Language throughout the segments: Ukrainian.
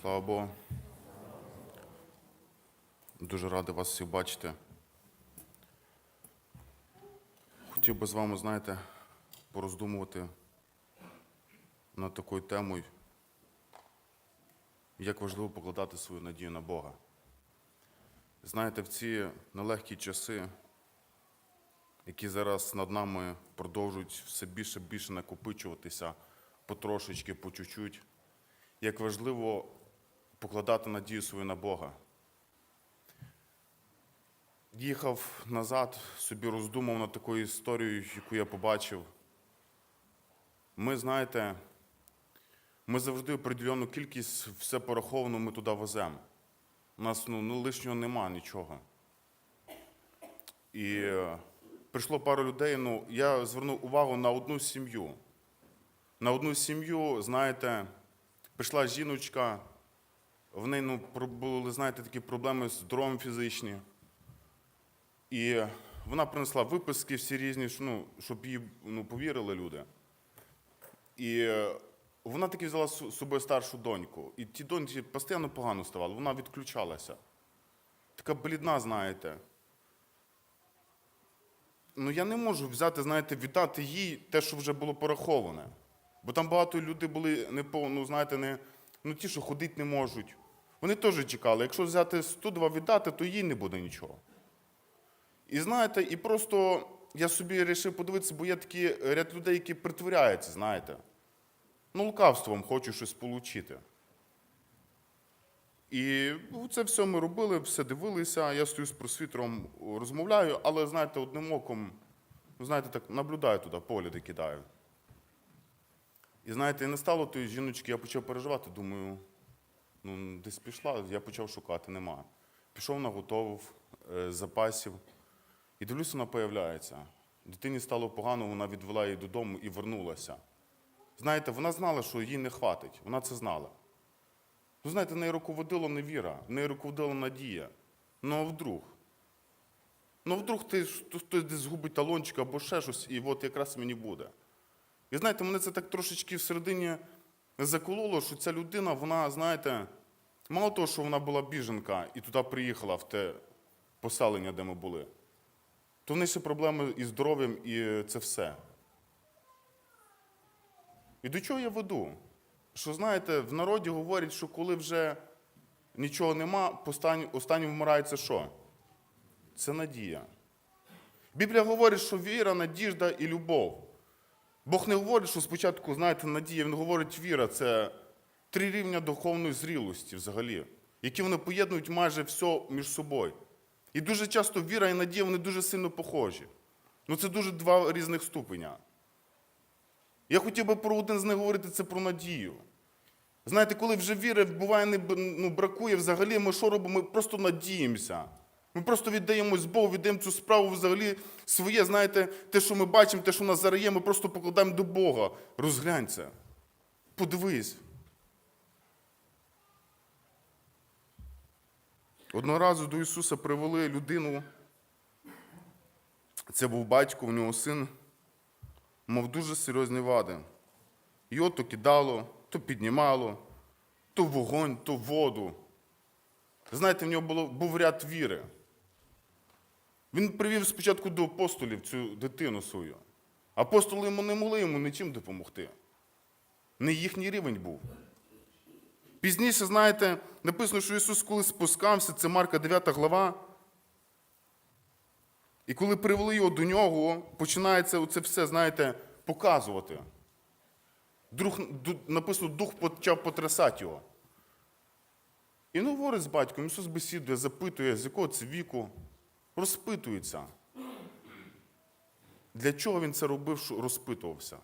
Слава Богу. Дуже радий вас всіх бачити. Хотів би з вами, знаєте, пороздумувати над такою темою, як важливо покладати свою надію на Бога. Знаєте, в ці нелегкі часи, які зараз над нами продовжують все більше і більше накопичуватися потрошечки, по чуть-чуть, як важливо покладати надію свою на Бога. Їхав назад, собі роздумав над такою історією, яку я побачив. Ми, знаєте, ми завжди определену кількість все пораховано ми туди веземо. У нас ну, ну, лишнього нема нічого. І е, прийшло пару людей. Ну, я звернув увагу на одну сім'ю. На одну сім'ю, знаєте, прийшла жіночка, в неї ну, були, знаєте, такі проблеми з здоров'ям фізичні. І вона принесла виписки всі різні, ну, щоб їй ну, повірили люди. І е, вона таки взяла з собою старшу доньку. І ті доньці постійно погано ставало, вона відключалася. Така блідна, знаєте. Ну я не можу взяти, знаєте, віддати їй те, що вже було пораховане. Бо там багато людей були не ну, знаєте, не, ну ті, що ходити не можуть. Вони теж чекали. Якщо взяти 102 віддати, то їй не буде нічого. І знаєте, і просто я собі вирішив подивитися, бо є такий ряд людей, які притворяються, знаєте. Ну, лукавством хочу щось отримати. І ну, це все ми робили, все дивилися. Я стою з просвітером, розмовляю, але, знаєте, одним оком, ну, знаєте, так наблюдаю туди, погляди кидаю. І знаєте, і не стало тої жіночки, я почав переживати, думаю, ну, десь пішла, я почав шукати, нема. Пішов наготовив е, запасів. І дивлюся, вона появляється. Дитині стало погано, вона відвела її додому і вернулася. Знаєте, вона знала, що їй не хватить. Вона це знала. Ну, знаєте, нею руководила не віра, нею руководила надія. Ну, а вдруг? Ну, вдруг ти, хтось десь згубить талончик або ще щось, і от якраз мені буде. І знаєте, мене це так трошечки всередині закололо, що ця людина, вона, знаєте, мало того, що вона була біженка і туди приїхала в те поселення, де ми були, то в неї ще проблеми із здоров'ям і це все. І до чого я веду? Що знаєте, в народі говорять, що коли вже нічого нема, останнім останнім вмирає це що? Це надія. Біблія говорить, що віра, надіжда і любов. Бог не говорить, що спочатку, знаєте, надія, він говорить віра це три рівня духовної зрілості взагалі, які вони поєднують майже все між собою. І дуже часто віра і надія вони дуже сильно похожі. Ну це дуже два різних ступеня. Я хотів би про один з них говорити це про надію. Знаєте, коли вже віри буває не ну, бракує взагалі, ми що робимо? Ми просто надіємося. Ми просто віддаємось Богу, віддаємо цю справу взагалі своє, знаєте, те, що ми бачимо, те, що нас зараз є, ми просто покладаємо до Бога. Розглянь. Подивись. Одного разу до Ісуса привели людину. Це був батько, у нього син мав дуже серйозні вади. Його то кидало, то піднімало, то вогонь, то воду. Знаєте, в нього було, був ряд віри. Він привів спочатку до апостолів цю дитину свою. Апостоли йому не могли йому нічим допомогти. Не їхній рівень був. Пізніше, знаєте, написано, що Ісус коли спускався, це Марка 9 глава. І коли привели його до нього, починається це все, знаєте, показувати. Друг, написано, дух почав потрясати його. І ну говорить з батьком, Ісус бесідує, запитує, з якого це віку, розпитується. Для чого він це робив, розпитувався?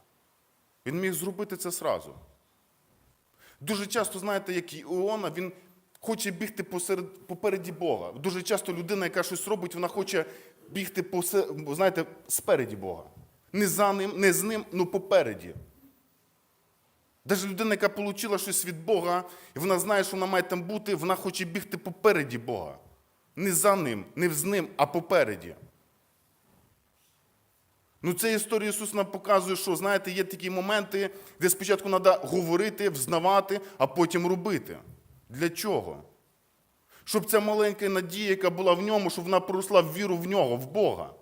Він міг зробити це сразу. Дуже часто, знаєте, як і Іона, він хоче бігти посеред, попереді Бога. Дуже часто людина, яка щось робить, вона хоче бігти посе, знаєте, спереді Бога. Не за ним, не з ним, але попереді. Навіть людина, яка отримала щось від Бога, і вона знає, що вона має там бути, вона хоче бігти попереді Бога. Не за ним, не з ним, а попереді. Ну, ця історія Ісус нам показує, що, знаєте, є такі моменти, де спочатку треба говорити, взнавати, а потім робити. Для чого? Щоб ця маленька надія, яка була в ньому, щоб вона проросла в віру в нього, в Бога.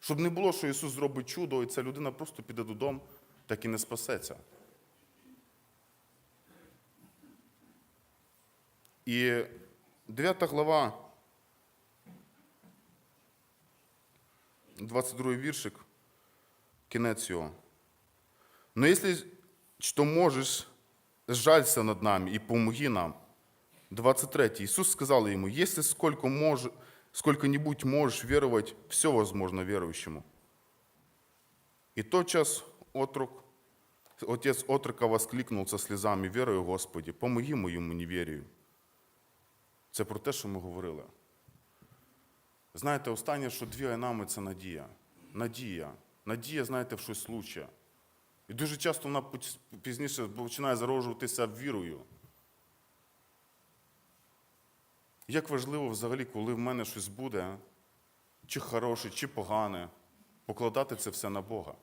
Щоб не було, що Ісус зробить чудо, і ця людина просто піде додому, так і не спасеться. І 9 глава, 22 віршик, кінець його. Но если что можешь, сжалься над нами и помоги нам. 23. Иисус сказал ему, если сколько мож, сколько-нибудь можешь веровать, все возможно верующему. И тотчас отрок, отец отрока воскликнул со слезами, верою Господи, помоги моєму невірію. Це про те, що ми говорили. Знаєте, останнє, що двігає нами, це надія. Надія. Надія, знаєте, в щось лучше. І дуже часто вона пізніше починає зароджуватися вірою. Як важливо взагалі, коли в мене щось буде, чи хороше, чи погане, покладати це все на Бога.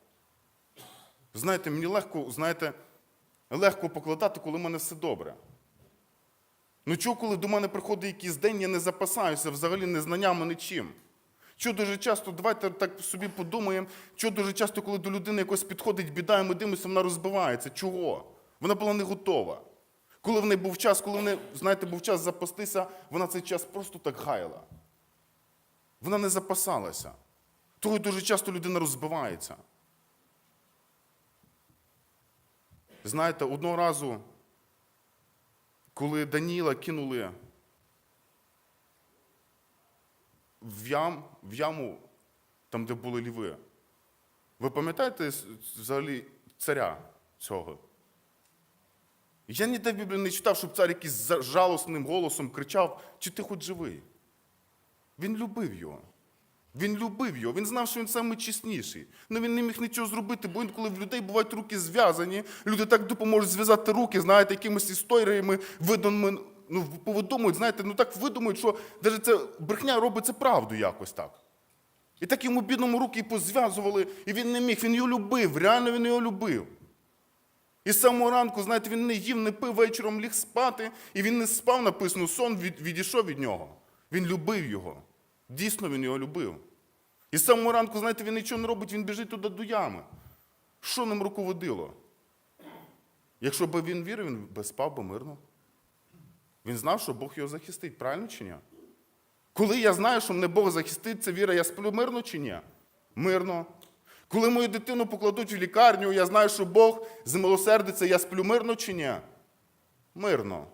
Знаєте, мені легко, знаєте, легко покладати, коли в мене все добре. Ну чого, коли до мене приходить якийсь день, я не запасаюся взагалі не знаннями, нічим. Чого дуже часто, давайте так собі подумаємо, чого дуже часто, коли до людини якось підходить біда, і ми дивимося, вона розбивається. Чого? Вона була не готова. Коли в неї був час, коли в неї, знаєте, був час запастися, вона цей час просто так гаяла. Вона не запасалася. Того дуже часто людина розбивається. Знаєте, одного разу, коли Даніла кинули в, ям, в яму, там, де були льви, ви пам'ятаєте взагалі царя цього? Я ніде в Біблії не читав, щоб цар якийсь жалосним голосом кричав, чи ти хоч живий. Він любив його. Він любив його, він знав, що він найчесніший. Ну він не міг нічого зробити, бо інколи в людей бувають руки зв'язані, люди так допоможуть зв'язати руки, знаєте, якимись історіями, видумаємо, ну, повидумують, знаєте, ну так видумують, що навіть це брехня робиться правду якось так. І так йому бідному руки і позв'язували, і він не міг, він його любив, реально він його любив. І з самого ранку, знаєте, він не їв, не пив, вечором ліг спати, і він не спав, написано, сон від, відійшов від нього. Він любив його. Дійсно, він його любив. І з самого ранку, знаєте, він нічого не робить, він біжить туди до ями. Що ним руководило? Якщо б він вірив, він би спав би мирно. Він знав, що Бог його захистить, правильно чи ні? Коли я знаю, що мене Бог захистить, це віра, я сплю мирно чи ні? Мирно. Коли мою дитину покладуть в лікарню, я знаю, що Бог змилосердиться, я сплю мирно чи ні? Мирно.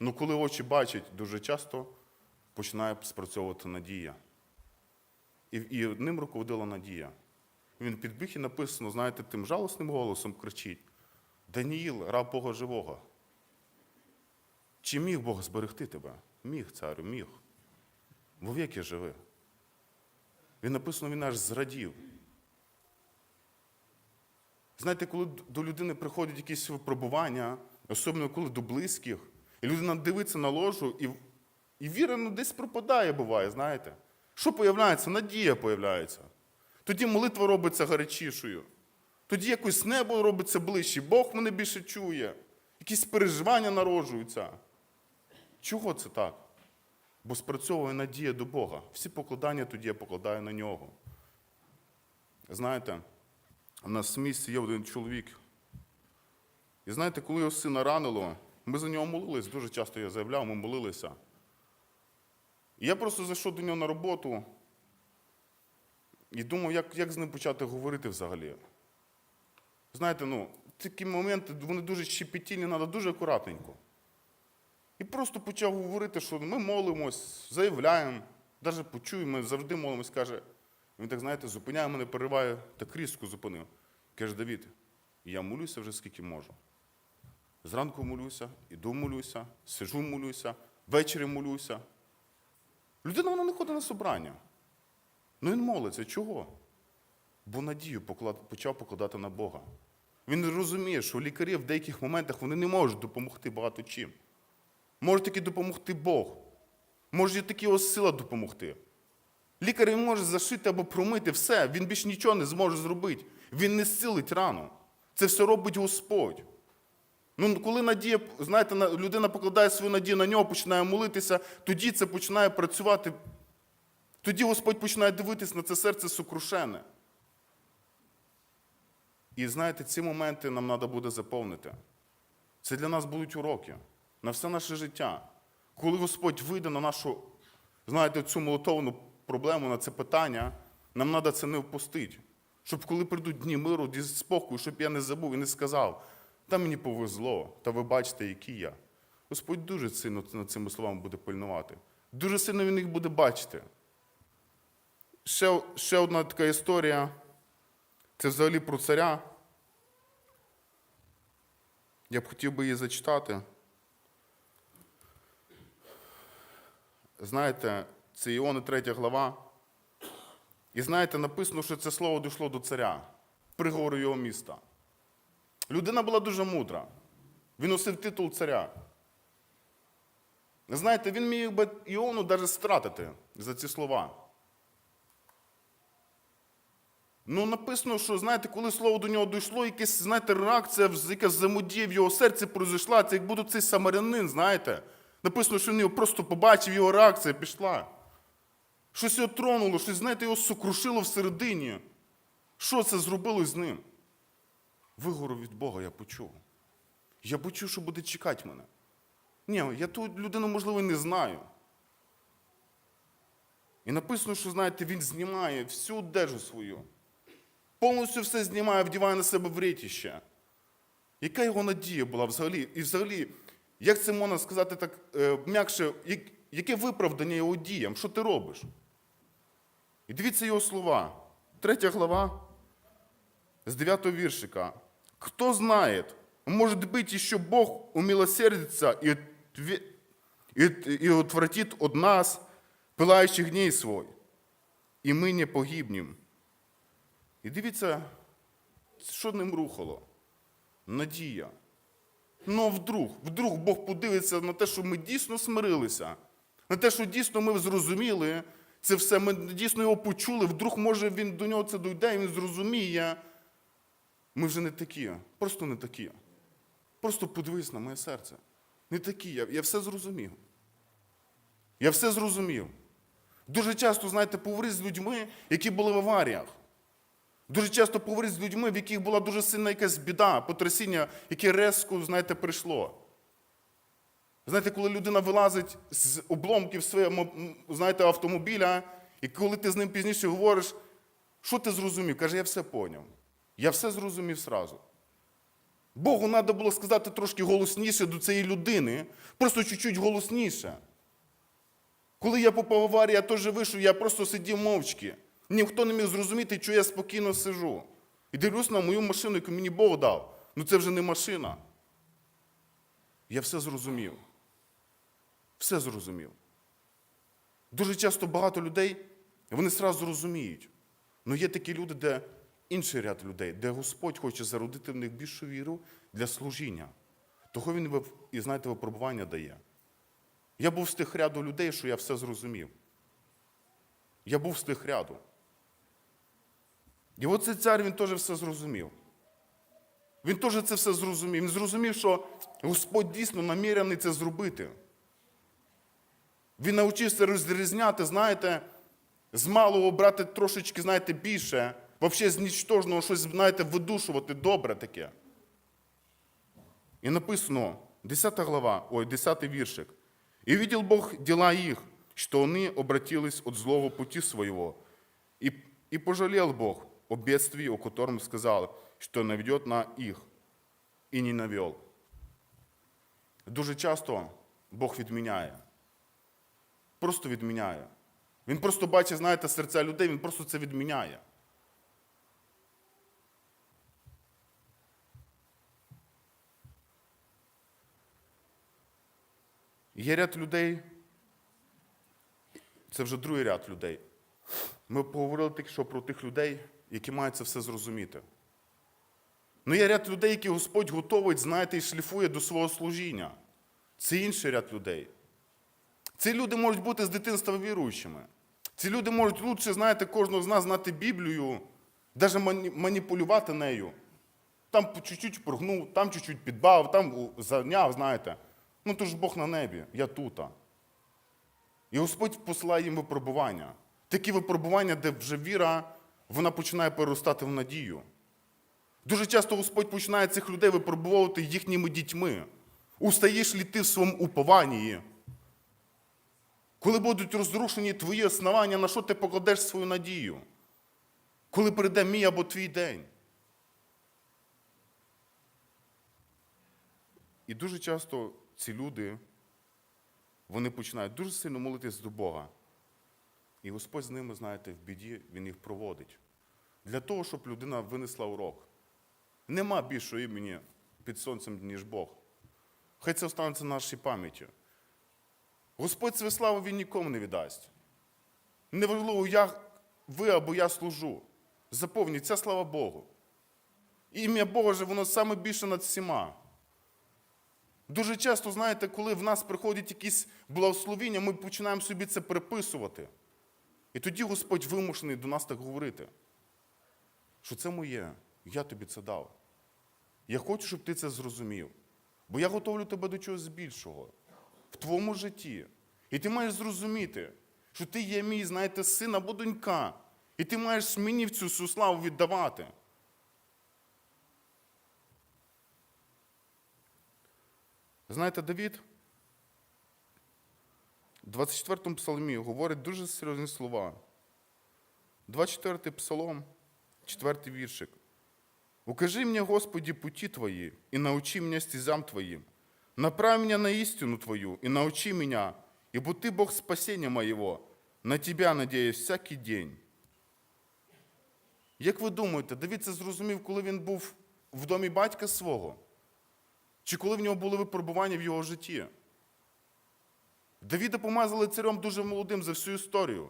Ну, коли очі бачать, дуже часто починає спрацьовувати надія. І, і ним руководила надія. Він підбіг і написано, знаєте, тим жалосним голосом кричить: Даніїл, раб Бога живого. Чи міг Бог зберегти тебе? Міг, царю, міг. Вовіки живи. Він написано, він аж зрадів. Знаєте, коли до людини приходять якісь випробування, особливо коли до близьких, і людина дивиться на ложу, і, і віра ну, десь пропадає, буває, знаєте. Що появляється? Надія появляється. Тоді молитва робиться гарячішою. Тоді якось небо робиться ближче, Бог мене більше чує, якісь переживання народжуються. Чого це так? Бо спрацьовує надія до Бога. Всі покладання тоді я покладаю на нього. Знаєте, у нас в місті є один чоловік. І знаєте, коли його сина ранило, ми за нього молились, дуже часто я заявляв, ми молилися. Я просто зайшов до нього на роботу і думав, як, як з ним почати говорити взагалі. Знаєте, ну, такі моменти, вони дуже щепетільні, треба дуже акуратненько. І просто почав говорити, що ми молимось, заявляємо, навіть почуємо, завжди молимось, каже. Він так, знаєте, зупиняє мене, перериває, так різко зупинив. Каже, Давід, я молюся вже скільки можу. Зранку молюся, іду молюся, сижу молюся, ввечері молюся. Людина вона не ходить на собрання. Ну він молиться. Чого? Бо надію поклад- почав покладати на Бога. Він розуміє, що лікарі в деяких моментах вони не можуть допомогти багато чим. Може тільки допомогти Бог. Може тільки його сила допомогти. Лікар він може зашити або промити все, він більше нічого не зможе зробити. Він не зцілить рану. Це все робить Господь. Ну, коли надія, знаєте, людина покладає свою надію на нього, починає молитися, тоді це починає працювати. Тоді Господь починає дивитись на це серце сокрушене. І знаєте, ці моменти нам треба буде заповнити. Це для нас будуть уроки на все наше життя. Коли Господь вийде на нашу, знаєте, цю молотовну проблему, на це питання, нам треба це не впустити. Щоб коли прийдуть дні миру, дні спокою, щоб я не забув і не сказав, та мені повезло, та ви бачите, який я. Господь дуже сильно над цими словами буде пильнувати. Дуже сильно він їх буде бачити. Ще, ще одна така історія. Це взагалі про царя. Я б хотів би її зачитати. Знаєте, це Іони 3 глава. І знаєте, написано, що це слово дійшло до царя, приговору його міста. Людина була дуже мудра. Він носив титул царя. Знаєте, він міг би Іону навіть стратити за ці слова. Ну, написано, що, знаєте, коли слово до нього дійшло, якась, знаєте, реакція, якась взаємодія в його серці произойшла, це як буде цей самарянин, знаєте. Написано, що він його просто побачив, його реакція пішла. Щось його тронуло, щось, знаєте, його сокрушило всередині. Що це зробило з ним? Вигору від Бога я почув. Я почув, що буде чекати мене. Ні, я ту людину, можливо, не знаю. І написано, що, знаєте, він знімає всю одежу свою. Повністю все знімає, вдіває на себе врітіще. Яка його надія була взагалі? І взагалі, як це можна сказати так е, м'якше, як, яке виправдання його діям? Що ти робиш? І дивіться його слова. Третя глава з 9 віршика. Кто знает, может быть, еще Бог умилосердится и, и, и отвратит от нас пылающий гней свой, і ми не погибнем. І дивіться, що ним рухало? Надія. Ну, вдруг, вдруг Бог подивиться на те, що ми дійсно смирилися, на те, що дійсно ми зрозуміли це все, ми дійсно його почули, вдруг, може, він до нього це дойде, і він зрозуміє. Ми вже не такі, просто не такі. Просто подивись на моє серце. Не такі. Я, я все зрозумів. Я все зрозумів. Дуже часто, знаєте, поговори з людьми, які були в аваріях. Дуже часто поговори з людьми, в яких була дуже сильна якась біда, потрясіння, яке резко, знаєте, прийшло. Знаєте, коли людина вилазить з обломків свого знаєте, автомобіля, і коли ти з ним пізніше говориш, що ти зрозумів? Каже, я все поняв. Я все зрозумів сразу. Богу треба було сказати трошки голосніше до цієї людини, просто чуть-чуть голосніше. Коли я попав в аварію, я теж вийшов, я просто сидів мовчки. Ніхто не міг зрозуміти, що я спокійно сижу. І дивлюсь на мою машину, яку мені Бог дав. Ну це вже не машина. Я все зрозумів. Все зрозумів. Дуже часто багато людей, вони сразу розуміють. Але є такі люди, де інший ряд людей, де Господь хоче зародити в них більшу віру для служіння. Того він і знаєте, випробування дає. Я був з тих ряду людей, що я все зрозумів. Я був з тих ряду. І от цей цар він теж все зрозумів. Він теж це все зрозумів. Він зрозумів, що Господь дійсно намірений це зробити. Він навчився розрізняти, знаєте, з малого брати трошечки, знаєте, більше, взагалі з нічтожного щось, знаєте, видушувати добре таке. І написано, 10 глава, ой, 10 віршик. «И видел Бог дела их, что они обратились от злого пути своего. И, и пожалел Бог о бедствии, о котором сказал, что наведет на их, і не навел. Дуже часто Бог відміняє. Просто відміняє. Він просто бачить, знаєте, серця людей, він просто це відміняє. Є ряд людей, це вже другий ряд людей. Ми поговорили тільки що про тих людей, які мають це все зрозуміти. Ну є ряд людей, які Господь готовить, знаєте, і шліфує до свого служіння. Це інший ряд людей. Ці люди можуть бути з дитинства віруючими. Ці люди можуть лучше, знаєте, кожного з нас знати Біблію, навіть маніпулювати нею. Там чуть-чуть прогнув, там чуть-чуть підбавив, там зайняв, знаєте. Ну то ж Бог на небі, я тута. І Господь посилає їм випробування. Такі випробування, де вже віра, вона починає переростати в надію. Дуже часто Господь починає цих людей випробовувати їхніми дітьми. Устаєш ли ти в своєму упованні? Коли будуть розрушені твої основання, на що ти покладеш свою надію? Коли прийде мій або твій день? І дуже часто ці люди, вони починають дуже сильно молитись до Бога. І Господь з ними, знаєте, в біді Він їх проводить. Для того, щоб людина винесла урок. Нема більшого імені під сонцем, ніж Бог. Хай це останеться в нашій пам'яті. Господь свою славу Він нікому не віддасть. Неважливо, я, ви або я служу. Заповніть, ця слава Богу. Ім'я Боже, воно саме більше над всіма. Дуже часто, знаєте, коли в нас приходять якісь благословіння, ми починаємо собі це приписувати. І тоді Господь вимушений до нас так говорити, що це моє, я тобі це дав. Я хочу, щоб ти це зрозумів. Бо я готовлю тебе до чогось більшого в твоєму житті. І ти маєш зрозуміти, що ти є мій, знаєте, син або донька. І ти маєш мені в цю славу віддавати. Знаєте, Давід в 24-му псалмі говорить дуже серйозні слова. 24-й псалом, 4-й віршик. Укажи мне, Господи, пути Твои, и научи меня стезям Твоим. Направь меня на истину Твою, и научи меня, ибо Ты Бог спасения моего. На Тебя надеюсь всякий день. Як ви думаєте, Давід це зрозумів, коли він був в домі батька свого? Чи коли в нього були випробування в його житті? Давіда помазали царем дуже молодим за всю історію.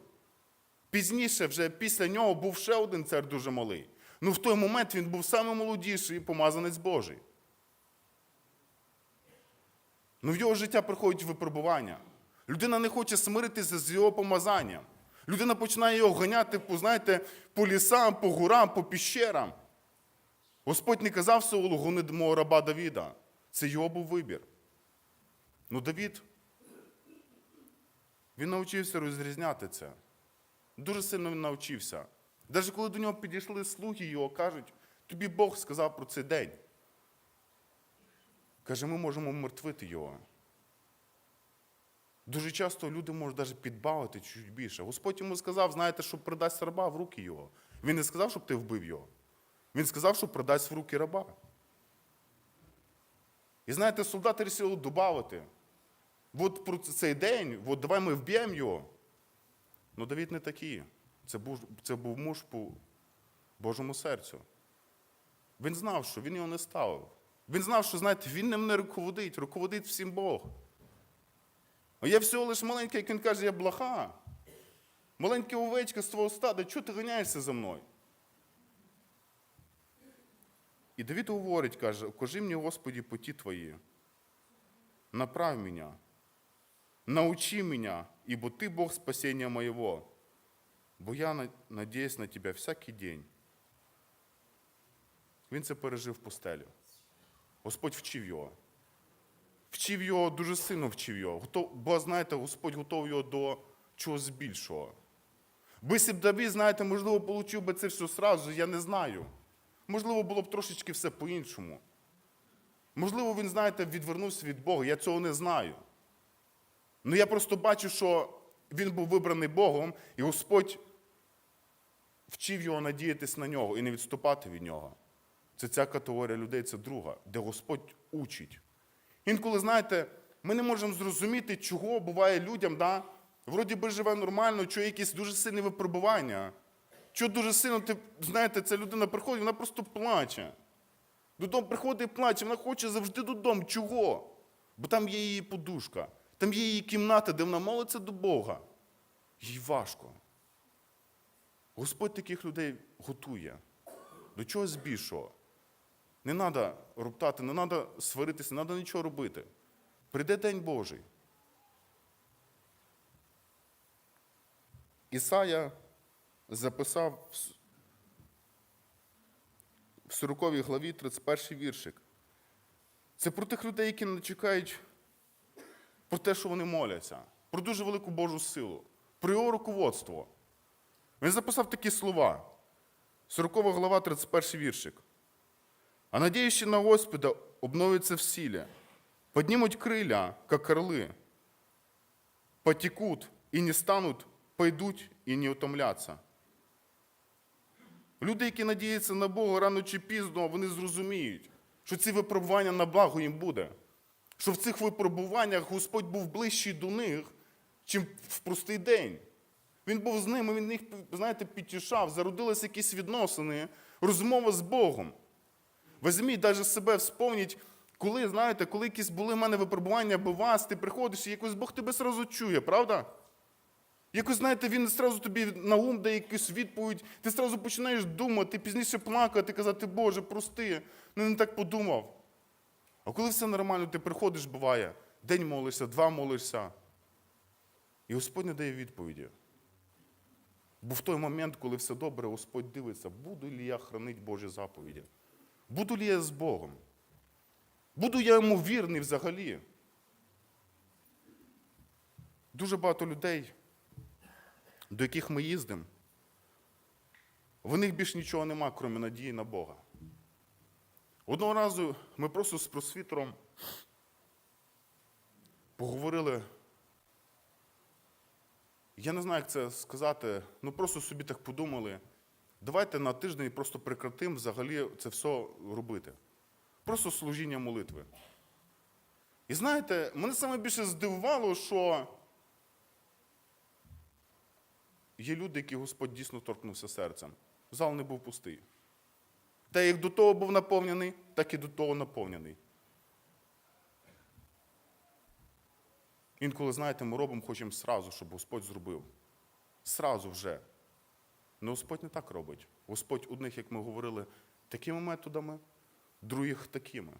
Пізніше, вже після нього, був ще один цар дуже малий. Ну в той момент він був наймолодіший помазанець Божий. Ну в його життя приходять випробування. Людина не хоче смиритися з його помазанням. Людина починає його ганяти, знаєте, по лісам, по горам, по піщерам. Господь не казав Саулу, гони мого раба Давіда. Це його був вибір. Ну, Давід, він навчився розрізняти це. Дуже сильно він навчився. Навіть коли до нього підійшли слуги його, кажуть, тобі Бог сказав про цей день. Каже, ми можемо мертвити його. Дуже часто люди можуть навіть підбавити чуть більше. Господь йому сказав, знаєте, що продасть раба в руки його. Він не сказав, щоб ти вбив його. Він сказав, що продасть в руки раба. І знаєте, солдати вирішили додати. От про цей день, от давай ми вб'ємо його. Ну Давід не такий. Це був, це був муж по Божому серцю. Він знав, що він його не ставив. Він знав, що, знаєте, він ним не руководить, руководить всім Бог. А я всього лиш маленький, як він каже, я блаха. Маленька овечка з твого стада, чого ти ганяєшся за мною? І Давид говорить, каже, «Укажи мені, Господі, путі твої, направь мене, научи мене, ибо ти Бог спасения моего, бо я надіюсь на тебе всякий день. Він це пережив в постелі. Господь вчив його. Вчив його, дуже сильно вчив його. Бо, знаєте, Господь готов його до чогось більшого. Якщо б Давид, знаєте, можливо, отримав би це все сразу, я не знаю. Можливо, було б трошечки все по-іншому. Можливо, він, знаєте, відвернувся від Бога, я цього не знаю. Ну я просто бачу, що він був вибраний Богом, і Господь вчив його надіятись на нього і не відступати від нього. Це ця категорія людей, це друга, де Господь учить. Інколи, знаєте, ми не можемо зрозуміти, чого буває людям, да? вроді би живе нормально, чого якісь дуже сильні випробування. Чого дуже сильно, ти, знаєте, ця людина приходить, вона просто плаче. Додому приходить і плаче, вона хоче завжди додому. Чого? Бо там є її подушка, там є її кімната, де вона молиться до Бога. Їй важко. Господь таких людей готує до чогось більшого. Не треба роптати, не треба сваритися, не треба нічого робити. Прийде День Божий. Ісая записав в с- 40 главі, 31 віршик. Це про тих людей, які не чекають про те, що вони моляться, про дуже велику Божу силу, про його руководство. Він записав такі слова. 40 глава, 31 віршик. А надеющие на Господа обновятся в силе, поднимут крылья, как орлы, потекут и не станут, пойдуть і не утомляться. Люди, які надіються на Бога, рано чи пізно, вони зрозуміють, що ці випробування на благо їм буде. Що в цих випробуваннях Господь був ближчий до них, чим в простий день. Він був з ними, він їх, знаєте, підтішав, зародилися якісь відносини, розмова з Богом. Візьміть навіть себе, вспомніть, коли, знаєте, коли якісь були в мене випробування або вас, ти приходиш і якось Бог тебе сразу чує, правда? Якось, знаєте, він сразу тобі на ум дає якусь відповідь, ти сразу починаєш думати, пізніше плакати, казати, Боже, прости, ну не так подумав. А коли все нормально, ти приходиш, буває, день молишся, два молишся, і Господь не дає відповіді. Бо в той момент, коли все добре, Господь дивиться, буду ли я хранити Божі заповіді? Буду ли я з Богом? Буду я йому вірний взагалі? Дуже багато людей, до яких ми їздимо, в них більш нічого нема, крім надії на Бога. Одного разу ми просто з просвітером поговорили. Я не знаю, як це сказати, ну просто собі так подумали. Давайте на тиждень просто прекратимо взагалі це все робити. Просто служіння молитви. І знаєте, мене саме більше здивувало, що є люди, які Господь дійсно торкнувся серцем. Зал не був пустий. Та як до того був наповнений, так і до того наповнений. Інколи, знаєте, ми робимо, хочемо сразу, щоб Господь зробив. Сразу вже. Але Господь не так робить. Господь одних, як ми говорили, такими методами, других такими.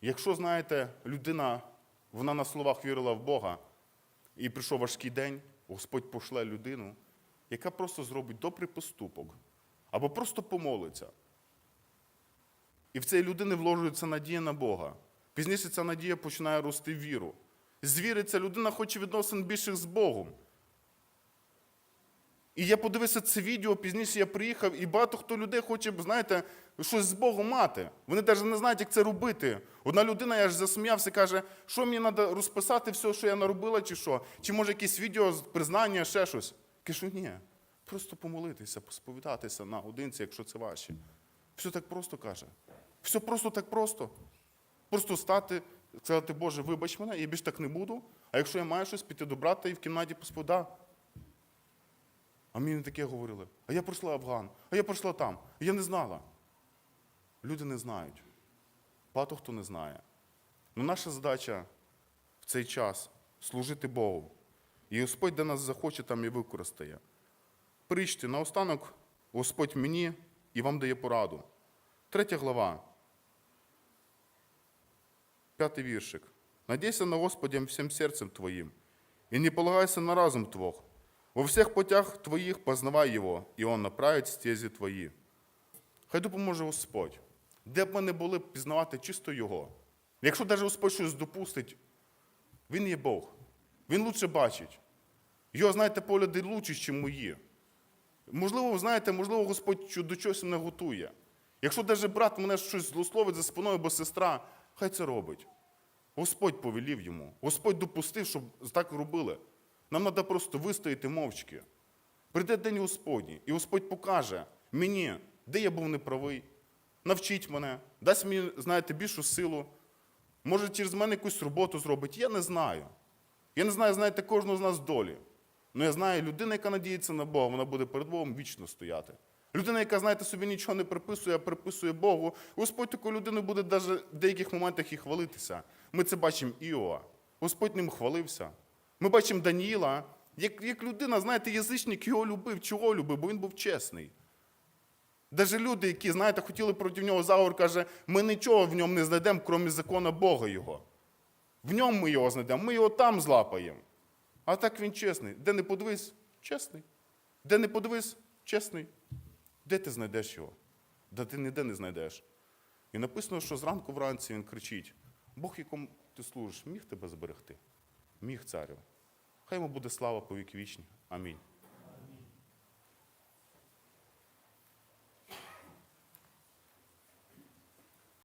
Якщо, знаєте, людина, вона на словах вірила в Бога, і прийшов важкий день, Господь пошле людину, яка просто зробить добрий поступок, або просто помолиться. І в цій людини вложується надія на Бога. Пізніше ця надія починає рости в віру. З віри ця людина хоче відносин більших з Богом. І я подивився це відео, пізніше я приїхав, і багато хто людей хоче, знаєте, щось з Богом мати. Вони навіть не знають, як це робити. Одна людина, я ж засміявся, каже, що мені треба розписати все, що я наробила, чи що? Чи може якесь відео признання, ще щось. Кажу, ні, просто помолитися, посповідатися наодинці, якщо це ваші. Все так просто каже. Все просто так просто. Просто стати, сказати, Боже, вибач мене, я більш так не буду. А якщо я маю щось, піти до брата і в кімнаті посповіда. А мені таке говорили. А я пройшла Афган, а я пройшла там. Я не знала. Люди не знають. Багато хто не знає. Ну наша задача в цей час служити Богу. І Господь, де нас захоче, там і використає. Причте, наостанок Господь мені і вам дає пораду. Третя глава. Пятый віршик. Надейся на Господа всем сердцем твоим, и не полагайся на разум твой. Во всех путях твоїх познавай Його, і Он направить стезі твої. Хай допоможе Господь. Де б ми не були пізнавати чисто Його. Якщо навіть Господь щось допустить, Він є Бог. Він лучше бачить. Його, знаєте, погляди лучші, ніж мої. Можливо, знаєте, можливо, Господь до чогось мене готує. Якщо навіть брат мене щось злословить за спиною або сестра, хай це робить. Господь повелів йому. Господь допустив, щоб так робили. Нам треба просто вистояти мовчки. Прийде день Господній, і Господь покаже мені, де я був неправий, навчить мене, дасть мені, знаєте, більшу силу. Може, через мене якусь роботу зробить. Я не знаю. Я не знаю, знаєте, кожного з нас долі. Але я знаю, людина, яка надіється на Бога, вона буде перед Богом вічно стояти. Людина, яка, знаєте, собі нічого не приписує, а приписує Богу, Господь такою людиною буде навіть в деяких моментах і хвалитися. Ми це бачимо Іова. Господь ним хвалився. Ми бачимо Даніїла, як, як людина, знаєте, язичник його любив, чого любив, бо він був чесний. Даже люди, які, знаєте, хотіли проти нього заговор, каже, ми нічого в ньому не знайдемо, крім закона Бога його. В ньому ми його знайдемо, ми його там злапаємо. А так він чесний. Де не подивись, чесний. Де не подивись, чесний. Де ти знайдеш його? де ти ніде не знайдеш. І написано, що зранку вранці він кричить: Бог, якому ти служиш, міг тебе зберегти? Міг царю. Хай йому буде слава по вік вічні. Амінь.